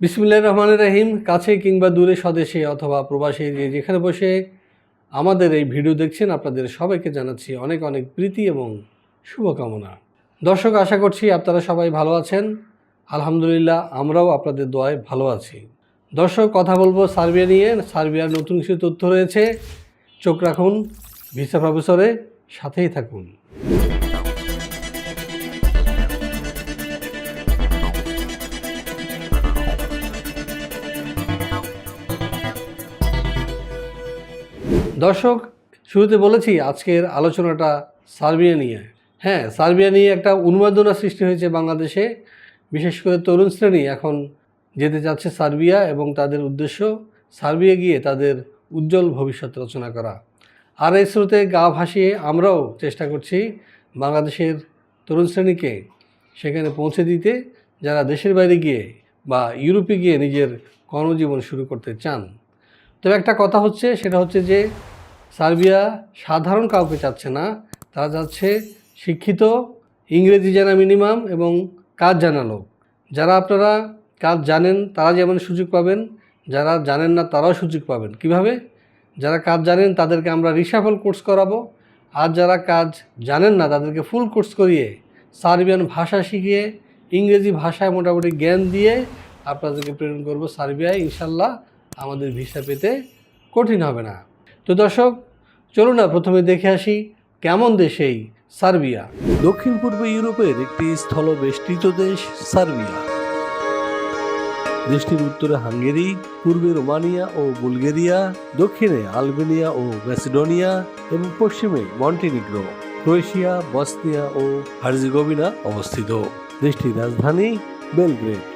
বিসমুল্লাহ রহমান রাহিম, কাছে কিংবা দূরে স্বদেশে অথবা প্রবাসী যে যেখানে বসে আমাদের এই ভিডিও দেখছেন, আপনাদের সবাইকে জানাচ্ছি অনেক অনেক প্রীতি এবং শুভকামনা। দর্শক, আশা করছি আপনারা সবাই ভালো আছেন। আলহামদুলিল্লাহ, আমরাও আপনাদের দোয়ায় ভালো আছি। দর্শক, কথা বলব সার্বিয়া নিয়ে। সার্বিয়ার নতুন কিছু তথ্য রয়েছে। চোখ রাখুন, ভিসা প্রফেসরে সাথেই থাকুন। দর্শক, শুরুতে বলেছি আজকের আলোচনাটা সার্বিয়া নিয়ে। হ্যাঁ সার্বিয়া নিয়ে একটা উন্মাদনা সৃষ্টি হয়েছে বাংলাদেশে। বিশেষ করে তরুণ শ্রেণি এখন যেতে চাচ্ছে সার্বিয়া এবং তাদের উদ্দেশ্য সার্বিয়া গিয়ে তাদের উজ্জ্বল ভবিষ্যৎ রচনা করা। আর এই স্রোতে গা ভাসিয়ে আমরাও চেষ্টা করছি বাংলাদেশের তরুণ শ্রেণীকে সেখানে পৌঁছে দিতে, যারা দেশের বাইরে গিয়ে বা ইউরোপে গিয়ে নিজের কর্মজীবন শুরু করতে চান। তবে একটা কথা হচ্ছে, সেটা হচ্ছে যে সার্বিয়া সাধারণ কাউকে চাচ্ছে না। তারা চাচ্ছে শিক্ষিত, ইংরেজি জানা মিনিমাম এবং কাজ জানা লোক। যারা আপনারা কাজ জানেন, তারা যেমন সুযোগ পাবেন, যারা জানেন না, তারাও সুযোগ পাবেন। কীভাবে? যারা কাজ জানেন, তাদেরকে আমরা রিসাফল কোর্স করাবো। আর যারা কাজ জানেন না, তাদেরকে ফুল কোর্স করিয়ে সার্বিয়ান ভাষা শিখিয়ে, ইংরেজি ভাষায় মোটামুটি জ্ঞান দিয়ে আপনাদেরকে প্রেরণ করব সার্বিয়ায়, ইনশাল্লাহ। আমাদের ভিসা পেতে কঠিন হবে না। তো দর্শক, চলুন না প্রথমে দেখে আসি কেমন দেশ এই সার্বিয়া। দক্ষিণ পূর্ব ইউরোপের একটি স্থলবেষ্টিত দেশ সার্বিয়া। দেশটির উত্তরে হাঙ্গেরি, পূর্বে রোমানিয়া ও বুলগেরিয়া, দক্ষিণে আলবেনিয়া ও ম্যাসিডোনিয়া এবং পশ্চিমে মন্টিনিগ্রো, ক্রোয়েশিয়া, বসনিয়া ও হার্জিগোভিনা অবস্থিত। দেশটির রাজধানী বেলগ্রেড।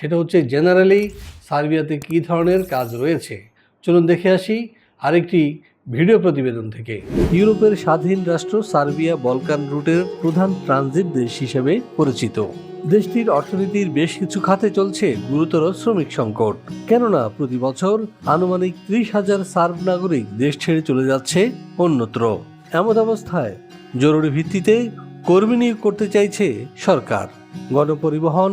সেটা হচ্ছে জেনারেলি সার্বিয়াতে কী ধরনের কাজ রয়েছে? চলুন দেখে আসি আরেকটি ভিডিও প্রতিবেদন থেকে। ইউরোপের স্বাধীন রাষ্ট্র সার্বিয়া বলকান রুটের প্রধান ট্রানজিট দেশ হিসেবে পরিচিত। দেশটির অর্থনীতির বেশ কিছু খাতে চলছে গুরুতর শ্রমিক সংকট। কেননা প্রতি বছর আনুমানিক ত্রিশ হাজার সার্ব নাগরিক দেশ ছেড়ে চলে যাচ্ছে অন্যত্র। এমন অবস্থায় জরুরি ভিত্তিতে কর্মী নিয়োগ করতে চাইছে সরকার। গণপরিবহন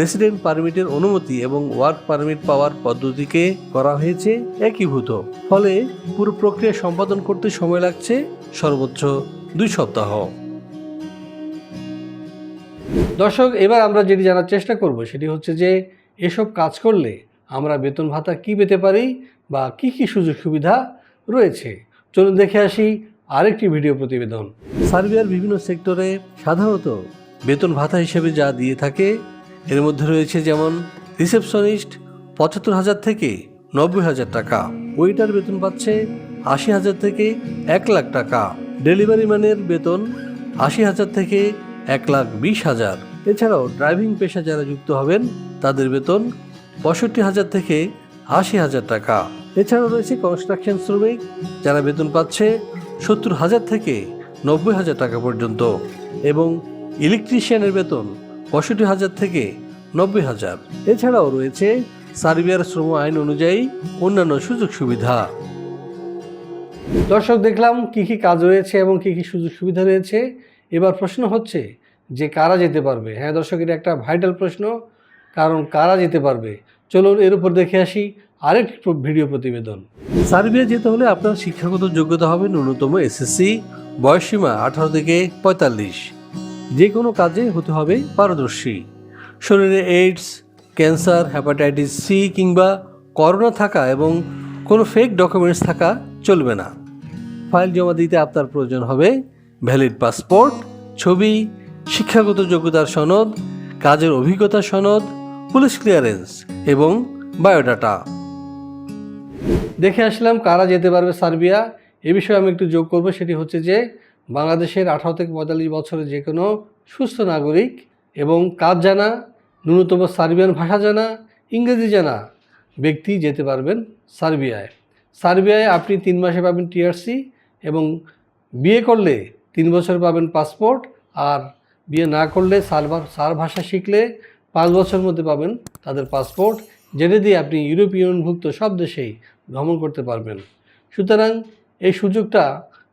রেসিডেন্ট পারমিটের অনুমতি এবং ওয়ার্ক পারমিট পাওয়ার পদ্ধতিকে করা হয়েছে একীভূত। ফলে পুরো প্রক্রিয়া সম্পাদন করতে সময় লাগছে সর্বোচ্চ দুই সপ্তাহ। দর্শক, এবার আমরা যেটি জানার চেষ্টা করব সেটি হচ্ছে যে এসব কাজ করলে আমরা বেতন ভাতা কি পেতে পারি বা কি কি সুযোগ সুবিধা রয়েছে? চলুন দেখে আসি আরেকটি ভিডিও প্রতিবেদন। সার্বিয়ার বিভিন্ন সেক্টরে সাধারণত বেতন ভাতা হিসেবে যা দিয়ে থাকে এর মধ্যে রয়েছে যেমন রিসেপশনিস্ট পঁচাত্তর হাজার থেকে নব্বই হাজার টাকা, ওয়েটার বেতন পাচ্ছে আশি হাজার থেকে এক লাখ টাকা, ডেলিভারি ম্যানের বেতন আশি হাজার থেকে এক লাখ বিশ হাজার। এছাড়াও ড্রাইভিং পেশা যারা যুক্ত হবেন, তাদের বেতন পঁয়ষট্টি হাজার থেকে আশি হাজার টাকা। এছাড়াও রয়েছে কনস্ট্রাকশন শ্রমিক, যারা বেতন পাচ্ছে সত্তর হাজার থেকে নব্বই হাজার টাকা পর্যন্ত। এবং ইলেকট্রিশিয়ানের বেতন পঁয়ষট্টি হাজার থেকে নব্বই হাজার। এছাড়াও রয়েছে সার্বিয়ার শ্রম আইন অনুযায়ী অন্যান্য সুযোগ সুবিধা। দর্শক, দেখলাম কি কি কাজ রয়েছে এবং কি কি সুযোগ সুবিধা রয়েছে। এবার প্রশ্ন হচ্ছে, যে কারা যেতে পারবে? হ্যাঁ দর্শক, এটা একটা ভাইটাল প্রশ্ন, কারণ কারা যেতে পারবে? চলুন এর উপর দেখে আসি আরেক ভিডিও প্রতিবেদন। সার্বিয়া যেতে হলে আপনার শিক্ষাগত যোগ্যতা হবে ন্যূনতম এসএসসি, বয়সসীমা আঠারো থেকে পঁয়তাল্লিশ। যে কোনো কাজে হতে হবে পারদর্শী। শরীরে এইডস ক্যান্সার হ্যাপাটাইটিস সি কিংবা করোনা থাকা এবং কোনো ফেক ডকুমেন্টস থাকা চলবে না। ফাইল জমা দিতে আপনার প্রয়োজন হবে ভ্যালিড পাসপোর্ট ছবি, শিক্ষাগত যোগ্যতার সনদ, কাজের অভিজ্ঞতা সনদ পুলিশ ক্লিয়ারেন্স এবং বায়োডাটা দেখে আসলাম কারা যেতে পারবে সার্বিয়া। এ বিষয়ে আমি একটু যোগ করব, সেটি হচ্ছে যে বাংলাদেশের আঠারো থেকে পঁয়তাল্লিশ বছরের যে কোনো সুস্থ নাগরিক এবং কাজ জানা, ন্যূনতম সার্বিয়ান ভাষা জানা, ইংরেজি জানা ব্যক্তি যেতে পারবেন সার্বিয়ায়। সার্বিয়ায় আপনি তিন মাসে পাবেন টিআরসি এবং বিয়ে করলে তিন বছর পাবেন পাসপোর্ট আর বিয়ে না করলে সার সার ভাষা শিখলে পাঁচ বছরের মধ্যে পাবেন তাদের পাসপোর্ট, যেটা দিয়ে আপনি ইউরোপিয়ানভুক্ত সব দেশেই ভ্রমণ করতে পারবেন। সুতরাং এই সুযোগটা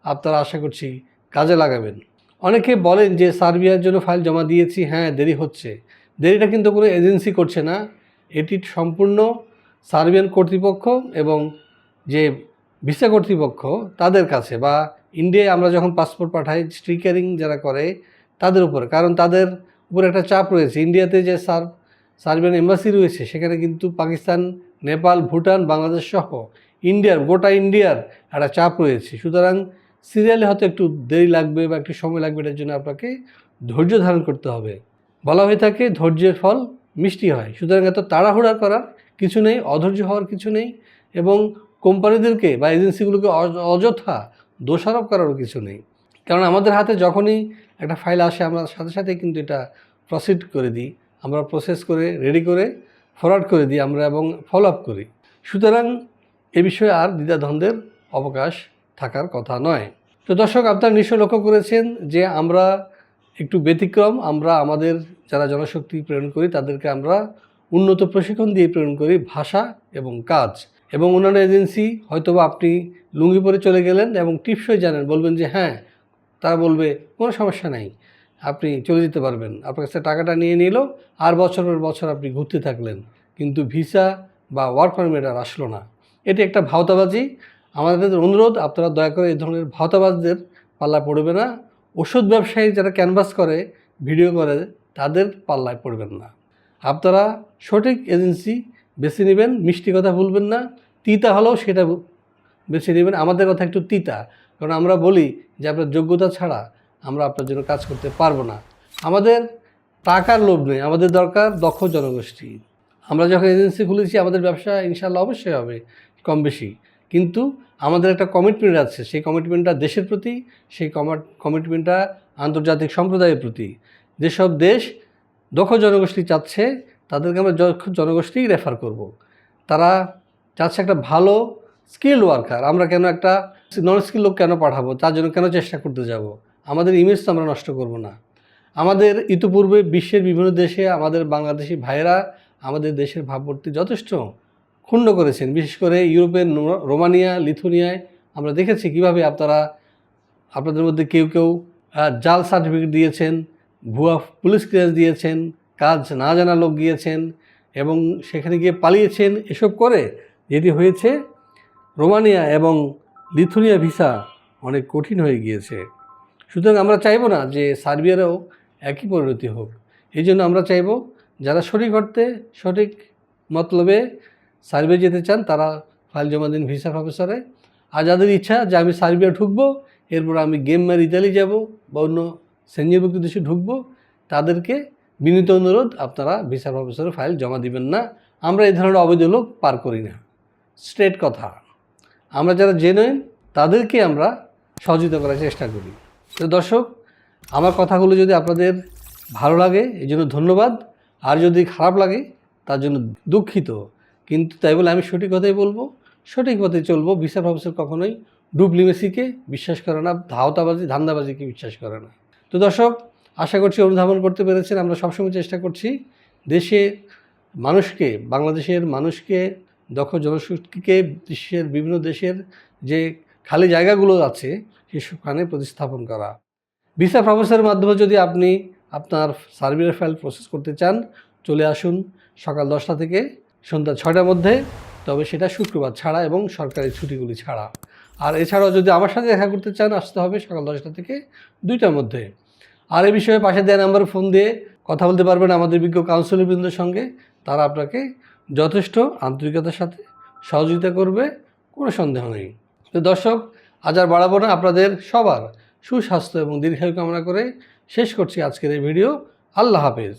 আপনারা আশা করছি কাজে লাগাবেন। অনেকে বলেন যে, সার্বিয়ার জন্য ফাইল জমা দিয়েছি হ্যাঁ দেরি হচ্ছে। দেরিটা কিন্তু কোনো এজেন্সি করছে না। এটি সম্পূর্ণ সার্বিয়ান কর্তৃপক্ষ এবং যে ভিসা কর্তৃপক্ষ তাদের কাছে বা ইন্ডিয়ায় আমরা যখন পাসপোর্ট পাঠাই স্টিকারিং যারা করে, তাদের উপরে। কারণ তাদের উপর একটা চাপ রয়েছে। ইন্ডিয়াতে যে সার, সার্বিয়ান এম্বাসি রয়েছে, সেখানে কিন্তু পাকিস্তান, নেপাল, ভুটান, বাংলাদেশ সহ ইন্ডিয়ার, গোটা ইন্ডিয়ার একটা চাপ রয়েছে। সুতরাং সিরিয়ালে হয়তো একটু দেরি লাগবে বা একটু সময় লাগবে, এটার জন্য আপনাকে ধৈর্য ধারণ করতে হবে। বলা হয়ে থাকে, ধৈর্যের ফল মিষ্টি হয়। সুতরাং এত তাড়াহুড়া করার কিছু নেই, অধৈর্য হওয়ার কিছু নেই এবং কোম্পানিদেরকে বা এজেন্সিগুলোকে অয- অযথা দোষারোপ করারও কিছু নেই। কারণ আমাদের হাতে যখনই একটা ফাইল আসে, আমরা সাথে সাথে কিন্তু এটা প্রসিড করে দিই। আমরা প্রসেস করে রেডি করে ফরওয়ার্ড করে দিই আমরা এবং ফলো আপ করি। সুতরাং এ বিষয়ে আর দ্বিধাদ্বন্দ্বের অবকাশ থাকার কথা নয়। তো দর্শক, আপনারা নিশ্চয় লক্ষ্য করেছেন যে আমরা একটু ব্যতিক্রম, আমরা আমাদের যারা জনশক্তি প্রেরণ করি, তাদেরকে আমরা উন্নত প্রশিক্ষণ দিয়ে প্রেরণ করি ভাষা এবং কাজ। এবং অন্যান্য এজেন্সি হয়তোবা আপনি লুঙ্গি পরে চলে গেলেন এবং টিপসই জানেন, বলবেন যে হ্যাঁ তারা বলবে, কোনো সমস্যা নাই, আপনি চলে যেতে পারবেন। আপনার কাছে টাকাটা নিয়ে নিল, আর বছর পর বছর আপনি ঘুরতে থাকলেন। কিন্তু ভিসা বা ওয়ার্ক পারমিট আর আসলো না। এটি একটা ভাওতাবাজি আমাদের অনুরোধ, আপনারা দয়া করে এই ধরনের ভাওতাবাজদের পাল্লা পড়বে না। ওষুধ ব্যবসায়ী যারা ক্যানভাস করে ভিডিও করে, তাদের পাল্লায় পড়বেন না। আপনারা সঠিক এজেন্সি বেছে নেবেন, মিষ্টি কথা ভুলবেন না। তিতা হলেও সেটা বেছে নেবেন। আমাদের কথা একটু তিতা। কারণ আমরা বলি যে আপনার যোগ্যতা ছাড়া আমরা আপনার জন্য কাজ করতে পারব না। আমাদের টাকার লোভ নেই। আমাদের দরকার দক্ষ জনগোষ্ঠী। আমরা যখন এজেন্সি খুলেছি, আমাদের ব্যবসা ইনশাল্লাহ অবশ্যই হবে কম বেশি কিন্তু আমাদের একটা কমিটমেন্ট আছে, সেই কমিটমেন্টটা দেশের প্রতি, সেই কমিটমেন্টটা আন্তর্জাতিক সম্প্রদায়ের প্রতি। যেসব দেশ দক্ষ জনগোষ্ঠী চাচ্ছে, তাদেরকে আমরা দক্ষ জনগোষ্ঠীই রেফার করব। তারা চাচ্ছে একটা ভালো স্কিল ওয়ার্কার আমরা কেন একটা নন স্কিল লোক কেন পাঠাবো, তার জন্য কেন চেষ্টা করতে যাব? আমাদের ইমেজ তো আমরা নষ্ট করব না। আমাদের ইতিপূর্বে বিশ্বের বিভিন্ন দেশে আমাদের বাংলাদেশি ভাইয়েরা আমাদের দেশের ভাবমূর্তি যথেষ্ট। ক্ষুণ্ণ করেছেন। বিশেষ করে ইউরোপের রোমানিয়া, লিথুনিয়ায় আমরা দেখেছি কীভাবে আপনারা, আপনাদের মধ্যে কেউ কেউ জাল সার্টিফিকেট দিয়েছেন, ভুয়া পুলিশ ক্লিয়ারেন্স দিয়েছেন, কাজ না জানা লোক গিয়েছেন এবং সেখানে গিয়ে পালিয়েছেন এসব করে, যেটি হয়েছে রোমানিয়া এবং লিথুনিয়া ভিসা অনেক কঠিন হয়ে গিয়েছে। সুতরাং আমরা চাইব না যে সার্বিয়ারও একই পরিণতি হোক। এই জন্য আমরা চাইব যারা সঠিক অর্থে সঠিক মতলবে সার্বিয়া যেতে চান, তারা ফাইল জমা দিন ভিসা প্রফেসরে। আর যাদের ইচ্ছা যে আমি সার্বিয়া ঢুকবো, এরপর আমি গেম মার ইতালি যাব বা অন্য সেঞ্জিভুক্ত দেশে ঢুকবো, তাদেরকে বিনীত অনুরোধ, আপনারা ভিসা প্রফেসরে ফাইল জমা দিবেন না। আমরা এই ধরনের অবৈধ লোক পার করি না। স্ট্রেট কথা। আমরা যারা জেনুইন, তাদেরকে আমরা সহযোগিতা করার চেষ্টা করি। তো দর্শক, আমার কথাগুলো যদি আপনাদের ভালো লাগে এই জন্য ধন্যবাদ। আর যদি খারাপ লাগে, তার জন্য দুঃখিত। কিন্তু তাই বলে আমি সঠিক কথাই বলব? সঠিক পথে চলবো ভিসা প্রফেসর কখনোই ডুপ্লিমেসিকে বিশ্বাস করে না, ধাওতাবাজি, ধান্দাবাজিকে বিশ্বাস করে না। তো দর্শক, আশা করছি অনুধাবন করতে পেরেছেন, আমরা সবসময় চেষ্টা করছি দেশে মানুষকে, বাংলাদেশের মানুষকে, দক্ষ জনশক্তিকে, বিশ্বের বিভিন্ন দেশের যে খালি জায়গাগুলো আছে, সেখানে প্রতিস্থাপন করা। ভিসা প্রফেসরের মাধ্যমে যদি আপনি আপনার সার্ভিসের ফাইল প্রসেস করতে চান, চলে আসুন সকাল দশটা থেকে। সন্ধ্যা ছয়টার মধ্যে, তবে সেটা শুক্রবার ছাড়া এবং সরকারি ছুটিগুলি ছাড়া। আর এছাড়াও যদি আমার সাথে দেখা করতে চান, আসতে হবে সকাল দশটা থেকে দুইটার মধ্যে। আর এই বিষয়ে পাশে দেওয়া নাম্বারে ফোন দিয়ে কথা বলতে পারবেন আমাদের বিজ্ঞ কাউন্সিলরবৃন্দের সঙ্গে। তারা আপনাকে যথেষ্ট আন্তরিকতার সাথে সহযোগিতা করবে, কোনো সন্দেহ নেই। তো দর্শক, আজ আর বাড়াবো না, আপনাদের সবার সুস্বাস্থ্য এবং দীর্ঘায়ু কামনা করে শেষ করছি আজকের এই ভিডিও। আল্লাহ হাফেজ।